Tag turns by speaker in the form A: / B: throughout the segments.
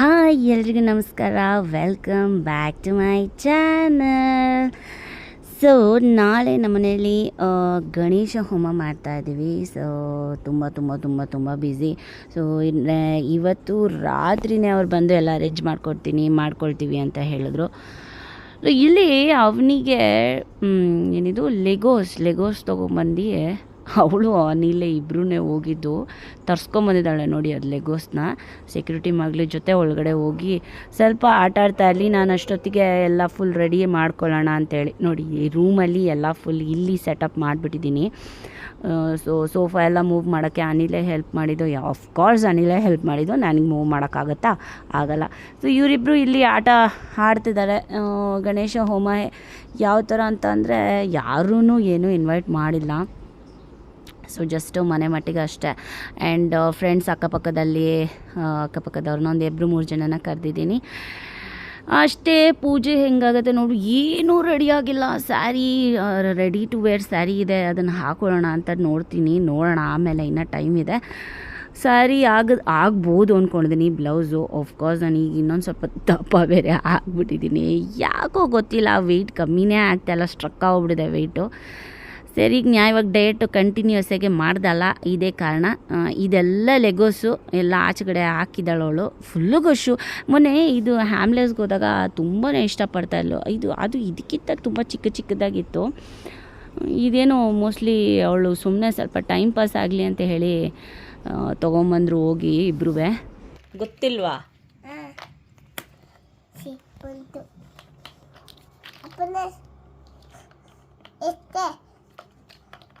A: Hi ಎಲ್ರಿಗೂ ನಮಸ್ಕಾರ. Welcome back to my channel so ನಾಳೆ ನಮ್ಮ ಮನೆಯಲ್ಲಿ ಗಣೇಶ ಹೋಮ ಮಾಡ್ತಾ ಇದ್ದೀವಿ. ಸೊ ತುಂಬ ತುಂಬ ತುಂಬ ತುಂಬ ಬ್ಯುಸಿ ಸೊ ಇವತ್ತು ರಾತ್ರಿನೇ ಅವ್ರು ಬಂದು ಎಲ್ಲ ಅರೇಂಜ್ ಮಾಡ್ಕೊಡ್ತೀನಿ, ಮಾಡ್ಕೊಳ್ತೀವಿ ಅಂತ ಹೇಳಿದ್ರು. ಇಲ್ಲಿ ಅವನಿಗೆ ಏನಿದು? ಲೆಗೋಸ್ ಲೆಗೋಸ್ ತೊಗೊಂಬಂದು ಅವಳು ಅನಿಲೆ ಇಬ್ಬರೂ ಹೋಗಿದ್ದು, ತರ್ಸ್ಕೊಂಬಂದಿದ್ದಾಳೆ ನೋಡಿ ಅದು ಲೆಗೋಸ್ನ ಸೆಕ್ಯೂರಿಟಿ ಮಗಳ ಜೊತೆ ಒಳಗಡೆ ಹೋಗಿ, ಸ್ವಲ್ಪ ಆಟ ಆಡ್ತಾ ಇರಲಿ, ನಾನು ಅಷ್ಟೊತ್ತಿಗೆ ಎಲ್ಲ ಫುಲ್ ರೆಡಿ ಮಾಡ್ಕೊಳ್ಳೋಣ ಅಂತೇಳಿ. ನೋಡಿ, ಈ ರೂಮಲ್ಲಿ ಎಲ್ಲ ಫುಲ್ ಇಲ್ಲಿ ಸೆಟಪ್ ಮಾಡಿಬಿಟ್ಟಿದ್ದೀನಿ. ಸೊ ಸೋಫಾ ಎಲ್ಲ ಮೂವ್ ಮಾಡೋಕ್ಕೆ ಅನಿಲೇ ಹೆಲ್ಪ್ ಮಾಡಿದ್ದು. ಆಫ್ಕೋರ್ಸ್ ಅನಿಲೇ ಹೆಲ್ಪ್ ಮಾಡಿದ್ದು. ನನಗೆ ಮೂವ್ ಮಾಡೋಕ್ಕಾಗತ್ತಾ? ಆಗಲ್ಲ. ಸೊ ಇವರಿಬ್ಬರು ಇಲ್ಲಿ ಆಟ ಆಡ್ತಿದ್ದಾರೆ. ಗಣೇಶ ಹೋಮ ಯಾವ ಥರ ಅಂತಂದರೆ ಯಾರೂ ಏನೂ ಇನ್ವೈಟ್ ಮಾಡಿಲ್ಲ. ಸೊ ಜಸ್ಟು ಮನೆ ಮಟ್ಟಿಗೆ ಅಷ್ಟೇ. ಆ್ಯಂಡ್ ಫ್ರೆಂಡ್ಸ್ ಅಕ್ಕಪಕ್ಕದಲ್ಲಿ ಆ, ಅಕ್ಕಪಕ್ಕದವ್ರನ್ನ ಒಂದು ಇಬ್ಬರು ಮೂರು ಜನನ ಕರೆದಿದ್ದೀನಿ. ಅಷ್ಟೇ ಪೂಜೆ ಹೆಂಗಾಗುತ್ತೆ ನೋಡು ಏನೂ ರೆಡಿಯಾಗಿಲ್ಲ sari ready to wear sari ಇದೆ ಅದನ್ನು ಹಾಕೊಳ್ಳೋಣ ಅಂತ ನೋಡ್ತೀನಿ ನೋಡೋಣ ಆಮೇಲೆ ಇನ್ನೂ ಟೈಮ್ ಇದೆ. ಸ್ಯಾರಿ ಆಗ ಆಗ್ಬೋದು ಅಂದ್ಕೊಂಡಿದ್ದೀನಿ ಬ್ಲೌಸು ಆಫ್ಕೋರ್ಸ್ ನಾನು ಈಗ ಇನ್ನೊಂದು ಸ್ವಲ್ಪ ದಪ್ಪ ಬೇರೆ ಆಗ್ಬಿಟ್ಟಿದ್ದೀನಿ ಯಾಕೋ ಗೊತ್ತಿಲ್ಲ ವೆಯ್ಟ್ ಕಮ್ಮಿನೇ ಆಗ್ತಾಯಿಲ್ಲ ಸ್ಟ್ರಕ್ ಆಗ್ಬಿಟ್ಟಿದೆ ವೆಯ್ಟು ಸರಿ ನ್ಯಾಯವಾಗಿ ಡಯಟ್ ಕಂಟಿನ್ಯೂಸ್ ಆಗಿ ಮಾಡ್ದಲ್ಲ, ಇದೇ ಕಾರಣ ಇದೆಲ್ಲ ಲೆಗೋಸು ಎಲ್ಲ ಆಚೆಗಡೆ ಅವಳು. ಫುಲ್ಲು ಗೊಶು ಮೊನ್ನೆ ಇದು ಹ್ಯಾಮ್ಲೆಸ್ಗೆ ಹೋದಾಗ ತುಂಬಾ ಇಷ್ಟಪಡ್ತಾ ಇಲ್ಲ ಇದು, ಅದು ಇದಕ್ಕಿಂತ ತುಂಬ ಚಿಕ್ಕ ಚಿಕ್ಕದಾಗಿತ್ತು. ಇದೇನೋ ಮೋಸ್ಟ್ಲಿ ಅವಳು ಸುಮ್ಮನೆ ಸ್ವಲ್ಪ ಟೈಮ್ ಪಾಸ್ ಆಗಲಿ ಅಂತ ಹೇಳಿ ತೊಗೊಂಬಂದ್ರು ಹೋಗಿ ಇಬ್ರೂ ಗೊತ್ತಿಲ್ವಾ?
B: ಇಷ್ಟೇ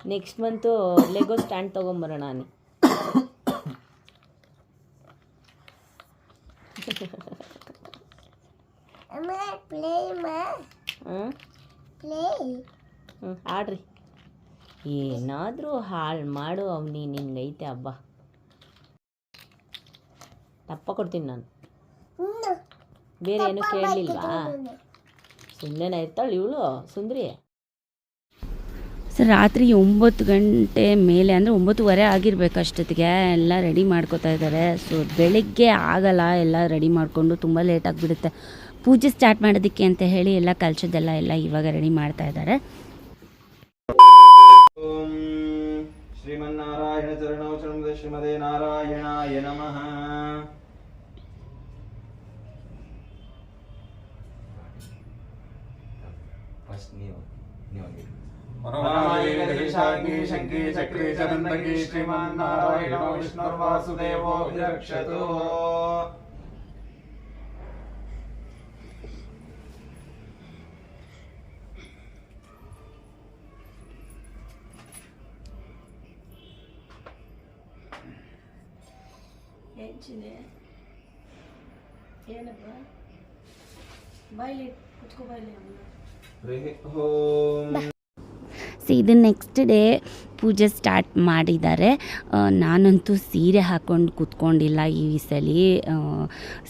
A: ನೆಕ್ಸ್ಟ್ ಮಂತು ಲೆಗೋ ಸ್ಟ್ಯಾಂಡ್ ತೊಗೊಂಬರೋಣ ನಾನು. ಹ್ಞೂ. ಆಡ್ರಿ. ಏನಾದರೂ ಹಾಳು ಮಾಡು ಅವನಿ ನಿನ್ಗೈತೆ ಹಬ್ಬ. ತಪ್ಪ ಕೊಡ್ತೀನಿ ನಾನು. ಬೇರೆ ಏನು ಕೇಳಲಿಲ್ವಾ ಸುಮ್ಮನೆ ಇರ್ತಾಳೆ ಇವಳು ಸುಂದ್ರಿ. ರಾತ್ರಿ ಒಂಬತ್ತು ಗಂಟೆ ಮೇಲೆ ಅಂದರೆ ಒಂಬತ್ತುವರೆ ಆಗಿರ್ಬೇಕು ಅಷ್ಟೊತ್ತಿಗೆ ಎಲ್ಲ ರೆಡಿ ಮಾಡ್ಕೋತಾ ಇದ್ದಾರೆ. ಸೊ ಬೆಳಿಗ್ಗೆ ಆಗಲ್ಲ ಎಲ್ಲ ರೆಡಿ ಮಾಡಿಕೊಂಡು ತುಂಬ ಲೇಟ್ ಆಗಿಬಿಡುತ್ತೆ. ಪೂಜೆ ಸ್ಟಾರ್ಟ್ ಮಾಡೋದಕ್ಕೆ ಅಂತ ಹೇಳಿ ಎಲ್ಲ ಕಲ್ಚದೆಲ್ಲ ಎಲ್ಲ ಇವಾಗ ರೆಡಿ ಮಾಡ್ತಾ ಇದ್ದಾರೆ.
C: ಓಂ ಶ್ರೀಮನ್ನಾರಾಯಣ ಚರಣೌ ಚರಣದ ಶ್ರೀಮದೇ ನಾರಾಯಣಾಯ ನಮಃ. ಫಸ್ಟ್ ನೀವು ನೀವು
D: ಪರಮಾಯೇಶಾಗ್ನಿ ಶಂಕಿ ಚಕ್ರಿ ಚರಂದಗಿ ಶ್ರೀಮಾನ್ ನಾರಾಯಣ ವಿಷ್ಣುರ್ವಾಸುದೇವೋ ವಿರಕ್ಷತು
C: ಓಂ
A: ಇದು ನೆಕ್ಸ್ಟ್ ಡೇ ಪೂಜೆ ಸ್ಟಾರ್ಟ್ ಮಾಡಿದ್ದಾರೆ. ನಾನಂತೂ ಸೀರೆ ಹಾಕ್ಕೊಂಡು ಕೂತ್ಕೊಂಡಿಲ್ಲ ಈ ಸಲ.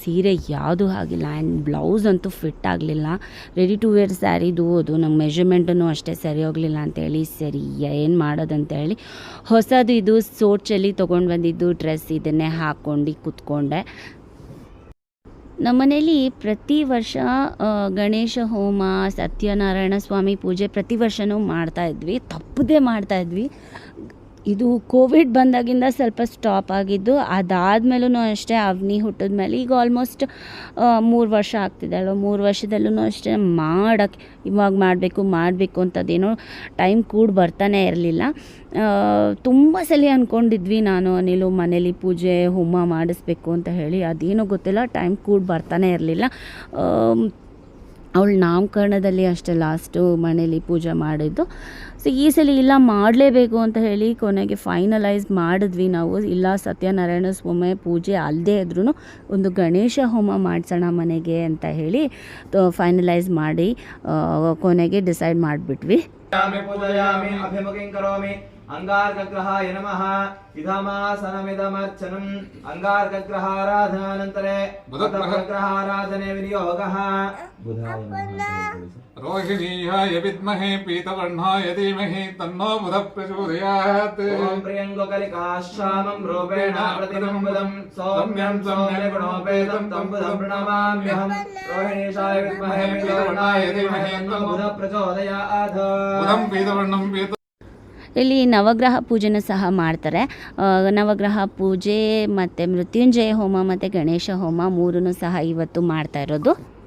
A: ಸೀರೆ ಯಾವುದೂ ಆಗಿಲ್ಲ ಆ್ಯಂಡ್ ಬ್ಲೌಸ್ ಅಂತೂ ಫಿಟ್ ಆಗಲಿಲ್ಲ. ರೆಡಿ ಟು ವೇರ್ ಸ್ಯಾರಿದು ಅದು ನಮ್ಮ ಮೆಷರ್ಮೆಂಟೂ ಅಷ್ಟೇ ಸರಿ ಹೋಗಲಿಲ್ಲ ಅಂತೇಳಿ, ಸರಿ, ಏನು ಮಾಡೋದಂತೇಳಿ. ಹೊಸದು ಇದು ಸೋಚಲ್ಲಿ ತೊಗೊಂಡು ಬಂದಿದ್ದು ಡ್ರೆಸ್ ಇದನ್ನೇ ಹಾಕ್ಕೊಂಡು ಕೂತ್ಕೊಂಡೆ. ನಮ್ಮನೇಲಿ ಪ್ರತಿ ವರ್ಷ ಗಣೇಶ ಹೋಮ ಸತ್ಯನಾರಾಯಣ ಸ್ವಾಮಿ ಪೂಜೆ ಪ್ರತಿ ವರ್ಷನೂ ಮಾಡ್ತಾಯಿದ್ವಿ ತಪ್ಪದೇ ಮಾಡ್ತಾ ಇದ್ವಿ. ಇದು ಕೋವಿಡ್ ಬಂದಾಗಿಂದ ಸ್ವಲ್ಪ ಸ್ಟಾಪ್ ಆಗಿದ್ದು ಅದಾದಮೇಲೂ ಅಷ್ಟೇ ಅವನಿ ಹುಟ್ಟಿದ ಮೇಲೆ ಈಗ ಆಲ್ಮೋಸ್ಟ್ ಮೂರು ವರ್ಷ ಆಗ್ತಿದೆ ಅಲ್ವ? ಮೂರು ವರ್ಷದಲ್ಲೂ ಅಷ್ಟೇ ಮಾಡೋಕ್ಕೆ ಇವಾಗ ಮಾಡಬೇಕು ಮಾಡಬೇಕು ಅಂತದೇನೋ ಟೈಮ್ ಕೂಡ ಬರ್ತಾನೆ ಇರಲಿಲ್ಲ. ತುಂಬ ಸಲ ಅಂದ್ಕೊಂಡಿದ್ವಿ ನಾನು, ಅನಿಲು ಮನೇಲಿ ಪೂಜೆ, ಹೋಮ ಮಾಡಿಸ್ಬೇಕು ಅಂತ ಹೇಳಿ. ಅದೇನೋ ಗೊತ್ತಿಲ್ಲ ಟೈಮ್ ಕೂಡ ಬರ್ತಾನೆ ಇರಲಿಲ್ಲ. ಅವಳು ನಾಮಕರಣದಲ್ಲಿ ಅಷ್ಟೇ ಲಾಸ್ಟು ಮನೇಲಿ ಪೂಜೆ ಮಾಡಿದ್ದು. ಸೊ ಈ ಸಲ ಇಲ್ಲ, ಮಾಡಲೇಬೇಕು ಅಂತ ಹೇಳಿ ಕೊನೆಗೆ ಫೈನಲೈಸ್ ಮಾಡಿದ್ವಿ ನಾವು. ಇಲ್ಲ, ಸತ್ಯನಾರಾಯಣ ಸ್ವಾಮಿ ಪೂಜೆ ಅಲ್ಲದೆ ಇದ್ರೂ ಒಂದು ಗಣೇಶ ಹೋಮ ಮಾಡಿಸೋಣ ಮನೆಗೆ ಅಂತ ಹೇಳಿ ಫೈನಲೈಸ್ ಮಾಡಿ ಕೊನೆಗೆ ಡಿಸೈಡ್ ಮಾಡಿಬಿಟ್ವಿ.
C: अंगारकग्रहाय नमः। इदमासनमिदमर्चनम्
D: अंगारकग्रहाराधनानन्तरे
C: मदग्रहाराधने विनियोगः बुधाय नमः
D: रोहिणीहाय विद्महे पीतवर्णाय धीमहि तन्नो बुध प्रचोदयात्
C: ॐ प्रियङ्गकलिकाश्रामं रूपेण प्रतिबिम्बदं सौम्यं सौम्य गुणोपेतं तं बुधं प्रणमाम्यहं रोहिणीशाय विद्महे पीतवर्णाय धीमहि तन्नो बुध प्रचोदयात्
D: बुधं पीतवर्णं पीत
A: ಇಲ್ಲಿ ನವಗ್ರಹ ಪೂಜೆನ ಸಹ ಮಾಡ್ತಾರೆ. ನವಗ್ರಹ ಪೂಜೆ ಮತ್ತು ಮೃತ್ಯುಂಜಯ ಹೋಮ ಮತ್ತು ಗಣೇಶ ಹೋಮ ಮೂರನ್ನು ಸಹ ಇವತ್ತು ಮಾಡ್ತಾ ಇರೋದು.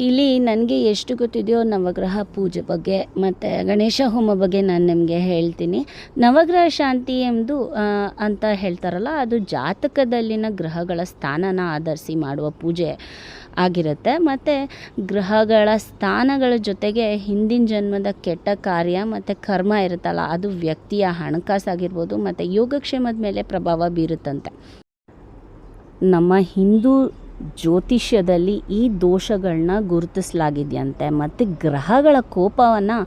A: ಇಲ್ಲಿ ನನಗೆ ಎಷ್ಟು ಗೊತ್ತಿದೆಯೋ ನವಗ್ರಹ ಪೂಜೆ ಬಗ್ಗೆ ಮತ್ತು ಗಣೇಶ ಹೋಮ ಬಗ್ಗೆ ನಾನು ನಿಮಗೆ ಹೇಳ್ತೀನಿ ನವಗ್ರಹ ಶಾಂತಿ ಎಂದು ಅಂತ ಹೇಳ್ತಾರಲ್ಲ ಅದು ಜಾತಕದಲ್ಲಿನ ಗ್ರಹಗಳ ಸ್ಥಾನನ ಆಧರಿಸಿ ಮಾಡುವ ಪೂಜೆ ಆಗಿರುತ್ತೆ. ಮತ್ತು ಗ್ರಹಗಳ ಸ್ಥಾನಗಳ ಜೊತೆಗೆ ಹಿಂದಿನ ಜನ್ಮದ ಕೆಟ್ಟ ಕಾರ್ಯ ಮತ್ತು ಕರ್ಮ ಇರುತ್ತಲ್ಲ, ಅದು ವ್ಯಕ್ತಿಯ ಹಣಕಾಸಾಗಿರ್ಬೋದು ಮತ್ತು ಯೋಗಕ್ಷೇಮದ ಮೇಲೆ ಪ್ರಭಾವ ಬೀರುತ್ತಂತೆ. ನಮ್ಮ ಹಿಂದೂ ಜ್ಯೋತಿಷ್ಯದಲ್ಲಿ ಈ ದೋಷಗಳನ್ನ ಗುರುತಿಸಲಾಗಿದೆಯಂತೆ, ಮತ್ತು ಗ್ರಹಗಳ ಕೋಪವನ್ನು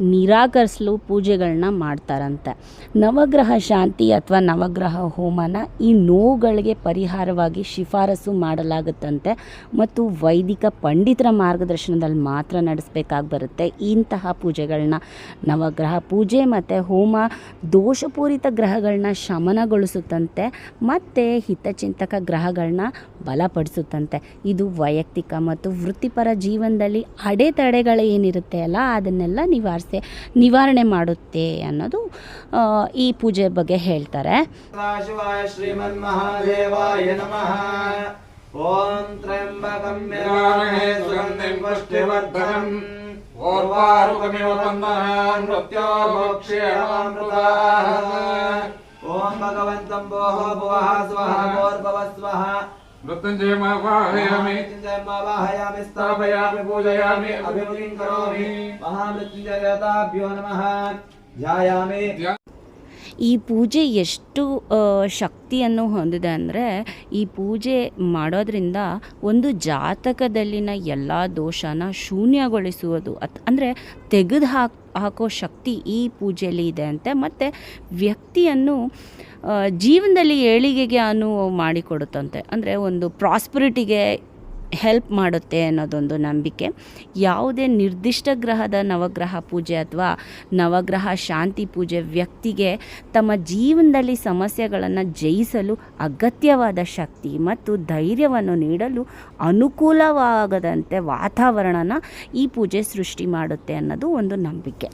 A: ನಿರಾಕರಿಸಲು ಪೂಜೆಗಳನ್ನ ಮಾಡ್ತಾರಂತೆ. ನವಗ್ರಹ ಶಾಂತಿ ಅಥವಾ ನವಗ್ರಹ ಹೋಮನ ಈ ನೋವುಗಳಿಗೆ ಪರಿಹಾರವಾಗಿ ಶಿಫಾರಸು ಮಾಡಲಾಗುತ್ತಂತೆ. ಮತ್ತು ವೈದಿಕ ಪಂಡಿತರ ಮಾರ್ಗದರ್ಶನದಲ್ಲಿ ಮಾತ್ರ ನಡೆಸಬೇಕಾಗಿ ಬರುತ್ತೆ ಇಂತಹ ಪೂಜೆಗಳನ್ನ. ನವಗ್ರಹ ಪೂಜೆ ಮತ್ತು ಹೋಮ ದೋಷಪೂರಿತ ಗ್ರಹಗಳನ್ನ ಶಮನಗೊಳಿಸುತ್ತಂತೆ. ಮತ್ತು ಹಿತಚಿಂತಕ ಗ್ರಹಗಳನ್ನ ಬಲಪಡಿಸುತ್ತಂತೆ. ಇದು ವೈಯಕ್ತಿಕ ಮತ್ತು ವೃತ್ತಿಪರ ಜೀವನದಲ್ಲಿ ಅಡೆತಡೆಗಳು ಏನಿರುತ್ತೆ ಅಲ್ಲ, ಅದನ್ನೆಲ್ಲ ನಿವಾರಿಸಿ ಸಮಸ್ಯೆ ನಿವಾರಣೆ ಮಾಡುತ್ತೆ ಅನ್ನೋದು ಈ ಪೂಜೆ ಬಗ್ಗೆ ಹೇಳ್ತಾರೆ.
C: ಓಂ ಭಗವಂತಂ ಭೋ ಭುವಃ ಸ್ವಃ ಗೋರ್ಭವ ಸ್ವಹ
D: मृत्युञ्जयमावाहयामि।
C: मृत्युञ्जयमावाहयामि स्थापयामि पूजयामि अभिमुखीं करोमि। महामृत्युंजय महामृत्युञ्जयताभ्यो नमः। ध्यायामि।
A: ಈ ಪೂಜೆ ಎಷ್ಟು ಶಕ್ತಿಯನ್ನು ಹೊಂದಿದೆ ಅಂದರೆ, ಈ ಪೂಜೆ ಮಾಡೋದ್ರಿಂದ ಒಂದು ಜಾತಕದಲ್ಲಿನ ಎಲ್ಲ ದೋಷನ ಶೂನ್ಯಗೊಳಿಸುವುದು. ಅತ್, ಅಂದರೆ ತೆಗೆದು ಹಾಕ್, ಹಾಕೋ ಶಕ್ತಿ ಈ ಪೂಜೆಯಲ್ಲಿ ಇದೆ ಅಂತೆ. ಮತ್ತು ವ್ಯಕ್ತಿಯನ್ನು ಜೀವನದಲ್ಲಿ ಏಳಿಗೆಗೆ ಅನುವು ಮಾಡಿಕೊಡುತ್ತಂತೆ. ಅಂದರೆ ಒಂದು ಪ್ರಾಸ್ಪರಿಟಿಗೆ ಹೆಲ್ಪ್ ಮಾಡುತ್ತೆ ಅನ್ನೋದೊಂದು ನಂಬಿಕೆ. ಯಾವುದೇ ನಿರ್ದಿಷ್ಟ ಗ್ರಹದ ನವಗ್ರಹ ಪೂಜೆ ಅಥವಾ ನವಗ್ರಹ ಶಾಂತಿ ಪೂಜೆ ವ್ಯಕ್ತಿಗೆ ತಮ್ಮ ಜೀವನದಲ್ಲಿ ಸಮಸ್ಯೆಗಳನ್ನು ಜಯಿಸಲು ಅಗತ್ಯವಾದ ಶಕ್ತಿ ಮತ್ತು ಧೈರ್ಯವನ್ನು ನೀಡಲು ಅನುಕೂಲವಾಗದಂತೆ ವಾತಾವರಣನ ಈ ಪೂಜೆ ಸೃಷ್ಟಿ ಮಾಡುತ್ತೆ ಅನ್ನೋದು ಒಂದು ನಂಬಿಕೆ.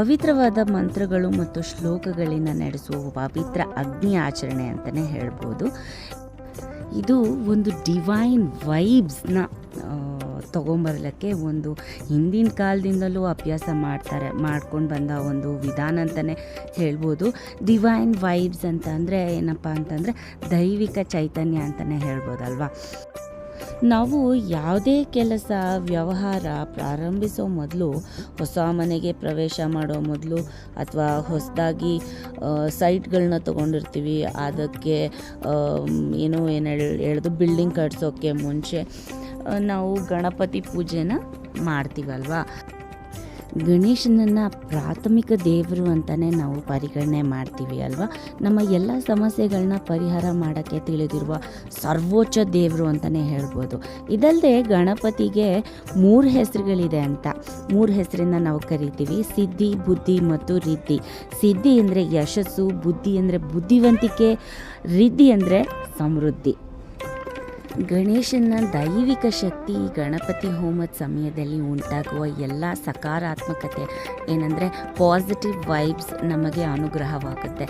A: ಪವಿತ್ರವಾದ ಮಂತ್ರಗಳು ಮತ್ತು ಶ್ಲೋಕಗಳಿಂದ ನಡೆಸುವ ಪವಿತ್ರ ಅಗ್ನಿ ಆಚರಣೆ ಅಂತಲೇ ಹೇಳ್ಬೋದು. ಇದು ಒಂದು ಡಿವೈನ್ ವೈಬ್ಸ್ನ ತೊಗೊಂಬರ್ಲಿಕ್ಕೆ ಒಂದು ಹಿಂದಿನ ಕಾಲದಿಂದಲೂ ಅಭ್ಯಾಸ ಮಾಡ್ತಾರೆ, ಮಾಡ್ಕೊಂಡು ಬಂದ ಒಂದು ವಿಧಾನ ಅಂತಲೇ ಹೇಳ್ಬೋದು. ಡಿವೈನ್ ವೈಬ್ಸ್ ಅಂತ ಅಂದರೆ ಏನಪ್ಪ ಅಂತಂದರೆ ದೈವಿಕ ಚೈತನ್ಯ ಅಂತಲೇ ಹೇಳ್ಬೋದಲ್ವಾ? ನಾವು ಯಾವುದೇ ಕೆಲಸ, ವ್ಯವಹಾರ ಪ್ರಾರಂಭಿಸೋ ಮೊದಲು, ಹೊಸ ಮನೆಗೆ ಪ್ರವೇಶ ಮಾಡೋ ಮೊದಲು, ಅಥವಾ ಹೊಸದಾಗಿ ಸೈಟ್ಗಳನ್ನ ತೊಗೊಂಡಿರ್ತೀವಿ. ಅದಕ್ಕೆ ಏನು ಏನು ಹೇಳಿ, ಹೇಳಿದು ಬಿಲ್ಡಿಂಗ್ ಕಟ್ಸೋಕ್ಕೆ ಮುಂಚೆ ನಾವು ಗಣಪತಿ ಪೂಜೆನ ಮಾಡ್ತೀವಲ್ವಾ? ಗಣೇಶನನ್ನು ಪ್ರಾಥಮಿಕ ದೇವರು ಅಂತಲೇ ನಾವು ಪರಿಗಣನೆ ಮಾಡ್ತೀವಿ ಅಲ್ವಾ? ನಮ್ಮ ಎಲ್ಲ ಸಮಸ್ಯೆಗಳನ್ನ ಪರಿಹಾರ ಮಾಡೋಕ್ಕೆ ತಿಳಿದಿರುವ ಸರ್ವೋಚ್ಚ ದೇವರು ಅಂತಲೇ ಹೇಳ್ಬೋದು. ಇದಲ್ಲದೆ ಗಣಪತಿಗೆ ಮೂರು ಹೆಸರುಗಳಿದೆ ಅಂತ. ಮೂರು ಹೆಸರಿಂದ ನಾವು ಕರಿತೀವಿ, ಸಿದ್ಧಿ, ಬುದ್ಧಿ ಮತ್ತು ರಿದ್ಧಿ. ಸಿದ್ಧಿ ಅಂದರೆ ಯಶಸ್ಸು, ಬುದ್ಧಿ ಅಂದರೆ ಬುದ್ಧಿವಂತಿಕೆ, ರಿದ್ಧಿ ಅಂದರೆ ಸಮೃದ್ಧಿ. ಗಣೇಶನ ದೈವಿಕ ಶಕ್ತಿ ಗಣಪತಿ ಹೋಮದ ಸಮಯದಲ್ಲಿ ಉಂಟಾಗುವ ಎಲ್ಲ ಸಕಾರಾತ್ಮಕತೆ ಏನಂದರೆ ಪಾಸಿಟಿವ್ ವೈಬ್ಸ್ ನಮಗೆ ಅನುಗ್ರಹವಾಗುತ್ತೆ.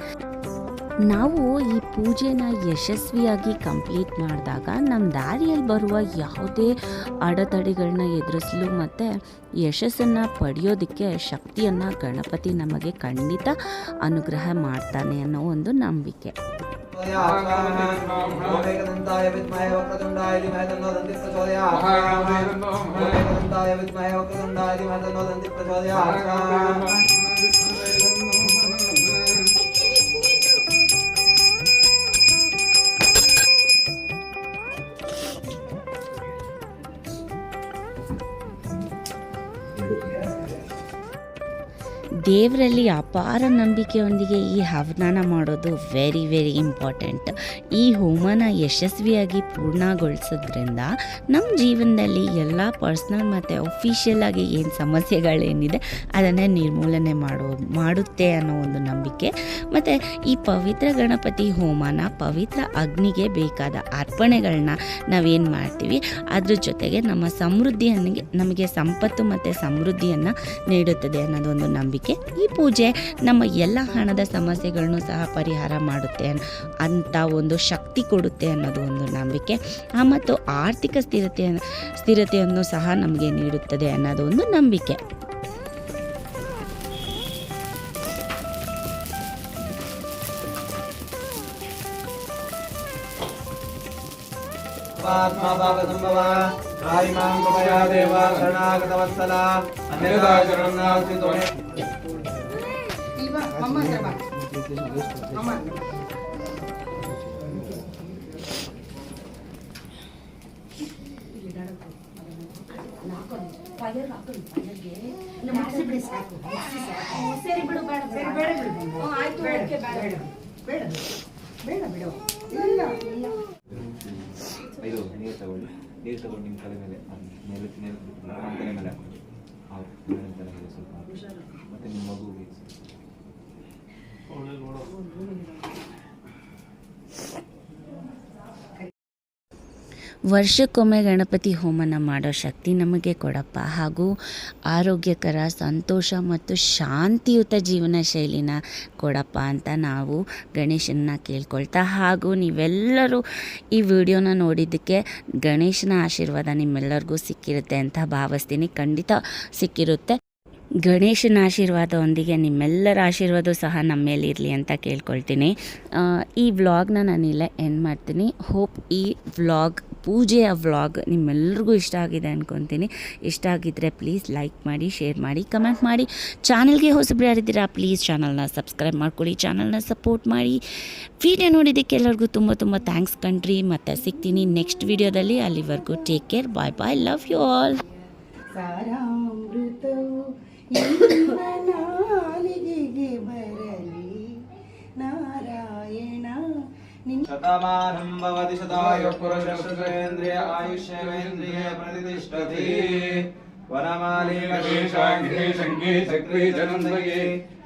A: ನಾವು ಈ ಪೂಜೆನ ಯಶಸ್ವಿಯಾಗಿ ಕಂಪ್ಲೀಟ್ ಮಾಡಿದಾಗ ನಮ್ಮ ದಾರಿಯಲ್ಲಿ ಬರುವ ಯಾವುದೇ ಅಡೆತಡೆಗಳನ್ನ ಎದುರಿಸಲು ಮತ್ತು ಯಶಸ್ಸನ್ನು ಪಡೆಯೋದಕ್ಕೆ ಶಕ್ತಿಯನ್ನು ಗಣಪತಿ ನಮಗೆ ಖಂಡಿತ ಅನುಗ್ರಹ ಮಾಡ್ತಾನೆ ಅನ್ನೋ ಒಂದು ನಂಬಿಕೆ.
C: प्रचोदयाय विद्महे वक्रतुण्डाय धीमहि तन्नो दन्तिः प्रचोदयात् ओमेकदन्ताय विद्महे वक्रतुण्डाय धीमहि तन्नो दन्तिः प्रचोदयात्
A: ದೇವರಲ್ಲಿ ಅಪಾರ ನಂಬಿಕೆಯೊಂದಿಗೆ ಈ ಹವನಾನ ಮಾಡೋದು ವೆರಿ ವೆರಿ ಇಂಪಾರ್ಟೆಂಟ್ ಈ ಹೋಮನ ಯಶಸ್ವಿಯಾಗಿ ಪೂರ್ಣಗೊಳಿಸೋದ್ರಿಂದ ನಮ್ಮ ಜೀವನದಲ್ಲಿ ಎಲ್ಲ ಪರ್ಸ್ನಲ್ ಮತ್ತು ಒಫಿಷಿಯಲ್ ಆಗಿ ಏನು ಸಮಸ್ಯೆಗಳೇನಿದೆ ಅದನ್ನೇ ನಿರ್ಮೂಲನೆ ಮಾಡೋ, ಮಾಡುತ್ತೆ ಅನ್ನೋ ಒಂದು ನಂಬಿಕೆ. ಮತ್ತು ಈ ಪವಿತ್ರ ಗಣಪತಿ ಹೋಮನ ಪವಿತ್ರ ಅಗ್ನಿಗೆ ಬೇಕಾದ ಅರ್ಪಣೆಗಳನ್ನ ನಾವೇನು ಮಾಡ್ತೀವಿ? ಅದ್ರ ಜೊತೆಗೆ ನಮ್ಮ ಸಮೃದ್ಧಿಯನ್ನಿಗೆ, ನಮಗೆ ಸಂಪತ್ತು ಮತ್ತು ಸಮೃದ್ಧಿಯನ್ನು ನೀಡುತ್ತದೆ ಅನ್ನೋದೊಂದು ನಂಬಿಕೆ. ಈ ಪೂಜೆ ನಮ್ಮ ಎಲ್ಲ ಹಣದ ಸಮಸ್ಯೆಗಳನ್ನು ಸಹ ಪರಿಹಾರ ಮಾಡುತ್ತೆ ಅಂತ ಒಂದು ಶಕ್ತಿ ಕೊಡುತ್ತೆ ಅನ್ನೋದು ಒಂದು ನಂಬಿಕೆ. ಮತ್ತು ಆರ್ಥಿಕ ಸ್ಥಿರತೆ, ಸ್ಥಿರತೆಯನ್ನು ಸಹ ನಮಗೆ ನೀಡುತ್ತದೆ ಅನ್ನೋದು ಒಂದು ನಂಬಿಕೆ.
C: ಸಂಭವ ರಾಯಿಮಾಂ ಕೃಪಯಾ ಬೇಡ ಬೇಡ ಬೇಡ ಅನ್ಯದಾ ಶರಣಂ ನಾಸ್ತಿ ತ್ವಮೇ ಇದು ನೀರು ತಗೊಳ್ಳಿ ನೀರು ತಗೊಂಡು ನಿಮ್ಮ ತಲೆ ಮೇಲೆ ಮೇಲೆ ಮೇಲೆ ನಮ್ಮ ತಲೆ ಮೇಲೆ ಮೇಲೆ ಸ್ವಲ್ಪ ಮತ್ತೆ ನಿಮ್ಮ ಮಗುಗೆ
A: ವರ್ಷಕ್ಕೊಮ್ಮೆ ಗಣಪತಿ ಹೋಮನ ಮಾಡೋ ಶಕ್ತಿ ನಮಗೆ ಕೊಡಪ್ಪ. ಹಾಗೂ ಆರೋಗ್ಯಕರ, ಸಂತೋಷ ಮತ್ತು ಶಾಂತಿಯುತ ಜೀವನ ಶೈಲಿನ ಕೊಡಪ್ಪ ಅಂತ ನಾವು ಗಣೇಶನ ಕೇಳ್ಕೊಳ್ತಾ. ಹಾಗೂ ನೀವೆಲ್ಲರೂ ಈ ವಿಡಿಯೋನ ನೋಡಿದ್ದಕ್ಕೆ ಗಣೇಶನ ಆಶೀರ್ವಾದ ನಿಮ್ಮೆಲ್ಲರಿಗೂ ಸಿಕ್ಕಿರುತ್ತೆ ಅಂತ ಭಾವಿಸ್ತೀನಿ. ಖಂಡಿತ ಸಿಕ್ಕಿರುತ್ತೆ. ಗಣೇಶನ ಆಶೀರ್ವಾದದೊಂದಿಗೆ ನಿಮ್ಮೆಲ್ಲರ ಆಶೀರ್ವಾದ ಸಹ ನಮ್ಮ ಮೇಲೆ ಇರಲಿ ಅಂತ ಕೇಳ್ಕೊಳ್ತೀನಿ. ಈ ವ್ಲಾಗ್ನ ನಾನಿಲ್ಲೇ ಎಂಡ್ ಮಾಡ್ತೀನಿ. ಹೋಪ್ ಈ ವ್ಲಾಗ್, ಪೂಜೆಯ ವ್ಲಾಗ್ ನಿಮ್ಮೆಲ್ರಿಗೂ ಇಷ್ಟ ಆಗಿದೆ ಅನ್ಕೊತೀನಿ. ಇಷ್ಟ ಆಗಿದ್ದರೆ ಪ್ಲೀಸ್ ಲೈಕ್ ಮಾಡಿ ಶೇರ್ ಮಾಡಿ ಕಮೆಂಟ್ ಮಾಡಿ. ಚಾನಲ್ಗೆ ಹೊಸಬ್ರು ಯಾರಿದ್ದೀರಾ ಪ್ಲೀಸ್ ಚಾನಲ್ನ ಸಬ್ಸ್ಕ್ರೈಬ್ ಮಾಡ್ಕೊಳ್ಳಿ ಚಾನಲ್ನ ಸಪೋರ್ಟ್ ಮಾಡಿ. ವಿಡಿಯೋ ನೋಡಿದ್ದಕ್ಕೆ ಎಲ್ಲರಿಗೂ ತುಂಬ ತುಂಬ ಥ್ಯಾಂಕ್ಸ್ ಕಣ್ರಿ. ಮತ್ತು ಸಿಗ್ತೀನಿ ನೆಕ್ಸ್ಟ್ ವಿಡಿಯೋದಲ್ಲಿ ಅಲ್ಲಿವರೆಗೂ take care bye
E: bye love you all జీవనానికి బరలి
C: నారాయణ శతమానం భవతి శతాయ పురుషేంద్రియ ఆయుష్యేంద్రియ ప్రతిష్టతి वनमालीवशेषाग्ने शङ्के चक्रे चनन्दये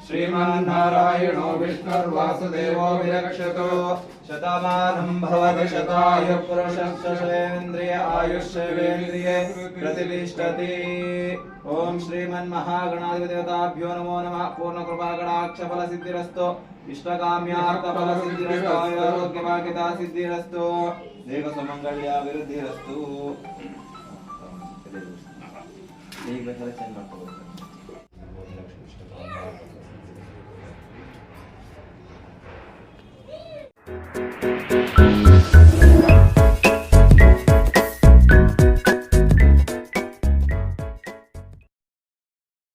C: श्रीमान्नारायणो विष्णुर्वासुदेवो विरक्षतो शतमानं भवति शताय पुरुषेन्द्रिय आयुष्येन्द्रिये प्रतिष्ठति ॐ श्रीमन्महागणाधिपतिदेवताभ्यो नमो नमः पूर्णकृपागणाक्षफलसिद्धिरस्तु इष्टकाम्यार्थफलसिद्धिरस्तु आयुर्योग्यभागिता सिद्धिरस्तु देवसमङ्गल्या विरुद्धिरस्तु ಈಗ ಬೇಕಾದ್ರೆ ಚೇಂಜ್ ಮಾಡ್ಕೋಬೇಕು.
B: Thank